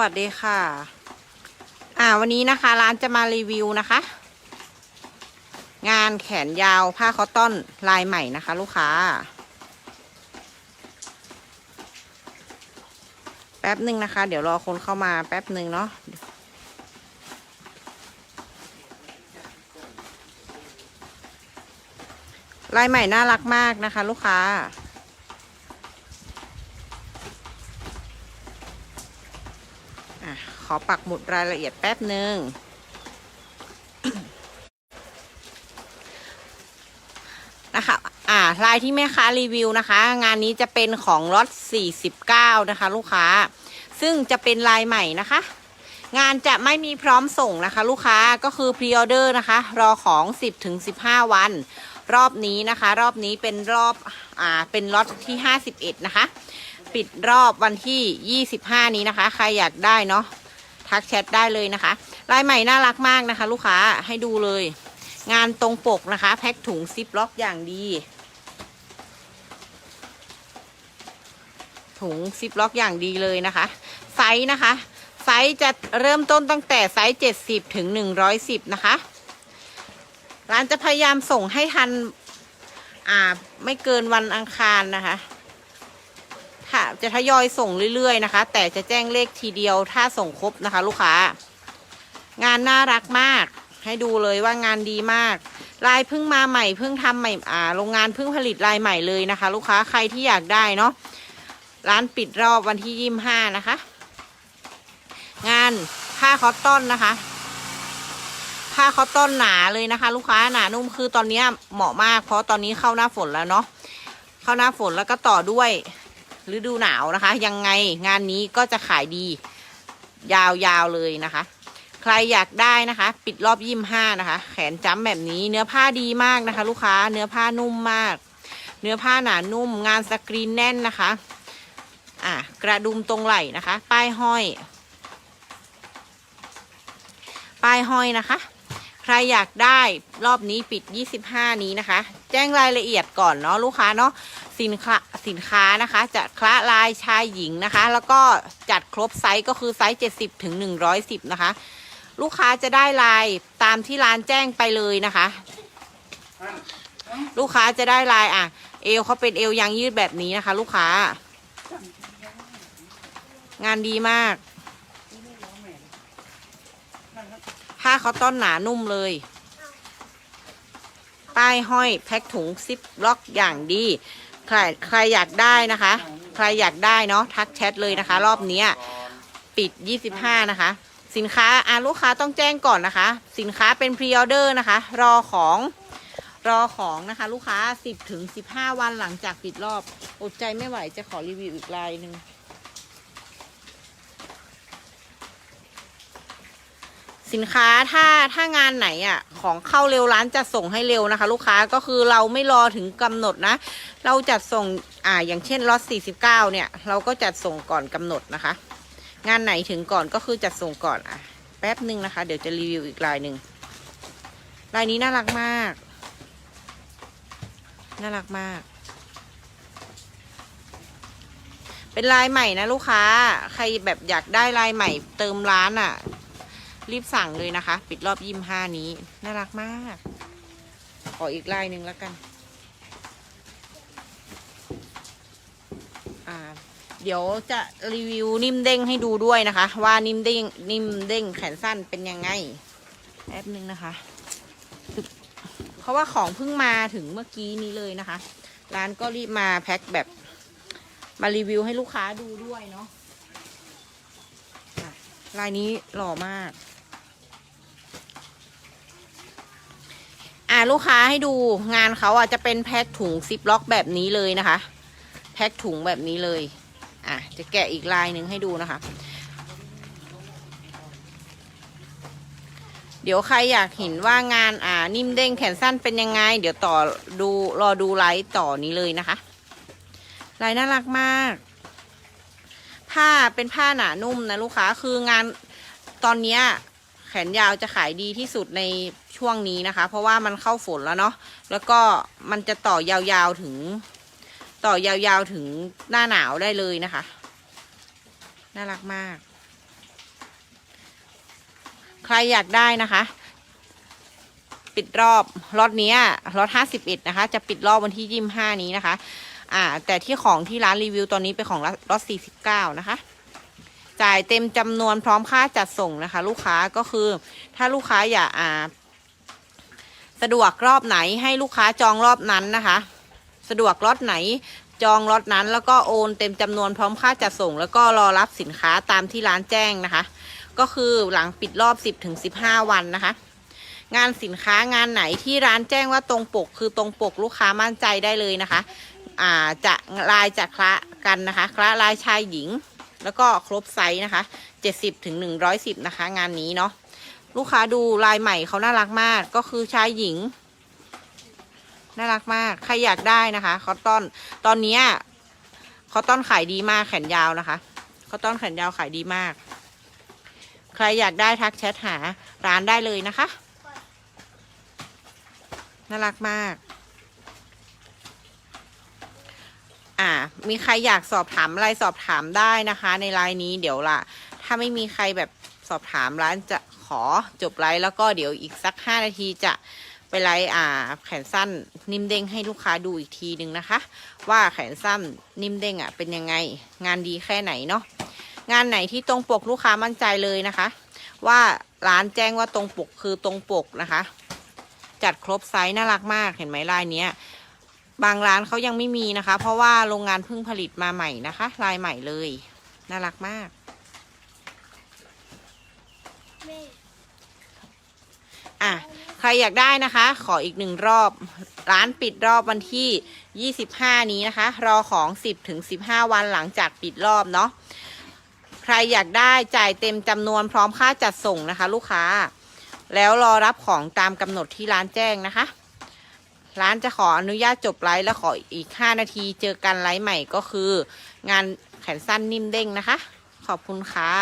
วัสดีค่ะ อ่า วันนี้นะคะ ร้านจะมารีวิวนะคะ งานแขนยาวผ้าคอตตอนลายใหม่นะคะ ลูกค้า แป๊บหนึ่งนะคะ เดี๋ยวรอคนเข้ามาแป๊บหนึ่งเนาะลายใหม่น่ารักมากนะคะ ลูกค้า อะขอปักหมุดรายละเอียดแป๊บหนึ่งนะคะอ่าลายที่แม่ค้ารีวิวนะคะ งานนี้จะเป็นของล็อต49 นะคะ ลูกค้า ซึ่งจะเป็นลายใหม่นะคะ งานจะไม่มีพร้อมส่งนะคะ ลูกค้าก็คือพรีออเดอร์นะคะ รอของ 10ถึง15 วัน รอบนี้นะคะ รอบนี้เป็นรอบอ่าเป็นล็อตที่ 51 นะคะ ปิดรอบวันที่ 25 นี้นะคะ ใครอยากได้เนาะ ทักแชทได้เลยนะคะ ลายใหม่น่ารักมากนะคะ ลูกค้าให้ดูเลย งานตรงปกนะคะ แพ็คถุงซิปล็อกอย่างดี ถุงซิปล็อกอย่างดีเลยนะคะ ไซส์นะคะ ไซส์จะเริ่มต้นตั้งแต่ไซส์70 ถึง 110 นะคะ ร้านจะพยายามส่งให้ทัน อ่า ไม่เกินวันอังคารนะคะ ค่ะ จะทยอยส่งเรื่อยๆนะคะ แต่จะแจ้งเลขทีเดียวถ้าส่งครบนะคะ ลูกค้า งานน่ารักมาก ให้ดูเลยว่างานดีมาก ลายเพิ่งมาใหม่เพิ่งทำใหม่อ่าโรงงานเพิ่งผลิตลายใหม่เลยนะคะ ลูกค้าใครที่อยากได้เนาะร้านปิดรอบวันที่ยี่ห้านะคะ งานผ้าคอตตอนนะคะผ้าคอตตอนหนาเลยนะคะ ลูกค้าหนานุ่มคือตอนนี้เหมาะมาก เพราะตอนนี้เข้าหน้าฝนแล้วเนาะเข้าหน้าฝนแล้วก็ต่อด้วย ฤดูหนาวนะคะ ยังไงงานนี้ก็จะขายดี ยาวๆเลยนะคะ ใครอยากได้นะคะ ปิดรอบยี่ห้านะคะ แขนจ้ำแบบนี้เนื้อผ้าดีมากนะคะ ลูกค้าเนื้อผ้านุ่มมาก เนื้อผ้าหนานุ่ม งานสกรีนแน่นนะคะ อะกระดุมตรงไหล่นะคะ ป้ายห้อย ป้ายห้อยนะคะใครอยากได้รอบนี้ปิด 25 นี้นะคะ แจ้งรายละเอียดก่อนเนาะลูกค้าเนาะ สินค้าสินค้านะคะจะคละลายชายหญิงนะคะ แล้วก็จัดครบไซส์ก็คือไซส์ 70ถึง110 นะคะ ลูกค้าจะได้ลายตามที่ร้านแจ้งไปเลยนะคะ ลูกค้าจะได้ลายอะ เอวเขาเป็นเอวยางยืดแบบนี้นะคะ ลูกค้า งานดีมากผ้าเขาต้นหนานุ่มเลยป้ายห้อยแพ็คถุงซิปล็อกอย่างดี ใครใครอยากได้นะคะ ใครอยากได้เนาะทักแชทเลยนะคะ รอบนี้ปิด 25 นะคะ สินค้าอาลูกค้าต้องแจ้งก่อนนะคะ สินค้าเป็นพรีออเดอร์นะคะ รอของรอของนะคะ ลูกค้า 10ถึง15 วันหลังจากปิดรอบ อดใจไม่ไหวจะขอรีวิวอีกลายหนึ่ง สินค้าถ้าถ้างานไหนอะ ของเข้าเร็วร้านจะส่งให้เร็วนะคะ ลูกค้าก็คือเราไม่รอถึงกำหนดนะ เราจัดส่งอ่าอย่างเช่นล็อต49 เนี่ย เราก็จัดส่งก่อนกำหนดนะคะ งานไหนถึงก่อนก็คือจัดส่งก่อนอะ แป๊บหนึ่งนะคะ เดี๋ยวจะรีวิวอีกลายหนึ่งลายนี้น่ารักมาก น่ารักมากเป็นลายใหม่นะลูกค้า ใครแบบอยากได้ลายใหม่เติมร้านอะ รีบสั่งเลยนะคะ ปิดรอบยี่ห้านี้ น่ารักมาก ขออีกลายหนึ่งแล้วกัน อ่า เดี๋ยวจะรีวิวนิ่มเด้งให้ดูด้วยนะคะ ว่านิ่มเด้งนิ่มเด้งแขนสั้นเป็นยังไงแป๊บนึงนะคะ เพราะว่าของเพิ่งมาถึงเมื่อกี้นี้เลยนะคะ ร้านก็รีบมาแพ็คแบบมารีวิวให้ลูกค้าดูด้วยเนาะอะลายนี้หล่อมาก อ่า ลูกค้าให้ดูงานเขาอะจะเป็นแพ็คถุงซิปล็อกแบบนี้เลยนะคะ แพ็คถุงแบบนี้เลย อะ จะแกะอีกลายหนึ่งให้ดูนะคะ เดี๋ยวใครอยากเห็นว่างานอ่านิ่มเด้งแขนสั้นเป็นยังไง เดี๋ยวต่อดูรอดูไลฟ์ต่อนี้เลยนะคะลายน่ารักมาก ผ้าเป็นผ้าหนานุ่มนะลูกค้าคืองานตอนเนี้ย ขนยาวจะขายดีที่สุดในช่วงนี้นะคะ เพราะว่ามันเข้าฝนแล้วเนาะแล้วก็มันจะต่อยาวๆถึง ต่อยาวๆถึงหน้าหนาวได้เลยนะคะ น่ารักมาก ใครอยากได้นะคะ ปิดรอบรถนี้รถห้าสิบเอ็ดนะคะ จะปิดรอบวันที่ยี่สิบห้านี้นะคะ อ่า แต่ที่ของที่ร้านรีวิวตอนนี้เป็นของรถสี่สิบเก้านะคะ จ่ายเต็มจำนวนพร้อมค่าจัดส่งนะคะ ลูกค้าก็คือถ้าลูกค้าอยากอ่า สะดวกรอบไหนให้ลูกค้าจองรอบนั้นนะคะ สะดวกรถไหนจองรถนั้นแล้วก็โอนเต็มจำนวนพร้อมค่าจัดส่ง แล้วก็รอรับสินค้าตามที่ร้านแจ้งนะคะ ก็คือหลังปิดรอบ 10ถึง15 วันนะคะ งานสินค้างานไหนที่ร้านแจ้งว่าตรงปก คือตรงปกลูกค้ามั่นใจได้เลยนะคะ อ่าจะลายจะคละกันนะคะ คละลายชายหญิง แล้วก็ครบไซส์นะคะ 70ถึง110 นะคะ งานนี้เนาะลูกค้าดูลายใหม่เขาน่ารักมากก็คือชายหญิง น่ารักมาก ใครอยากได้นะคะคอตตอนตอนนี้คอตตอนขายดีมากแขนยาวนะคะคอตตอนแขนยาวขายดีมาก ใครอยากได้ทักแชทหาร้านได้เลยนะคะ น่ารักมาก อ่า มีใครอยากสอบถามอะไรสอบถามได้นะคะ ในไลน์นี้เดี๋ยวล่ะถ้าไม่มีใครแบบสอบถามร้านจะขอจบไลน์แล้วก็เดี๋ยวอีกสักห้านาทีจะไปไลน์อ่า แขนสั้นนิ่มเด้งให้ลูกค้าดูอีกทีหนึ่งนะคะ ว่าแขนสั้นนิ่มเด้งอะเป็นยังไงงานดีแค่ไหนเนาะงานไหนที่ตรงปกลูกค้ามั่นใจเลยนะคะ ว่าร้านแจ้งว่าตรงปกคือตรงปกนะคะ จัดครบไซส์น่ารักมากเห็นไหมลายเนี้ย บางร้านเขายังไม่มีนะคะ เพราะว่าโรงงานเพิ่งผลิตมาใหม่นะคะ ลายใหม่เลย น่ารักมาก อะ ใครอยากได้นะคะ ขออีกหนึ่งรอบ ร้านปิดรอบวันที่ 25 นี้นะคะ รอของ 10ถึง15 วันหลังจากปิดรอบเนาะ ใครอยากได้จ่ายเต็มจำนวนพร้อมค่าจัดส่งนะคะ ลูกค้า แล้วรอรับของตามกำหนดที่ร้านแจ้งนะคะ ร้านจะขออนุญาตจบไลฟ์แล้วขออีก 5 นาทีเจอกันไลฟ์ใหม่ก็คือ งานแขนสั้นนิ่มเด้งนะคะ ขอบคุณค่ะ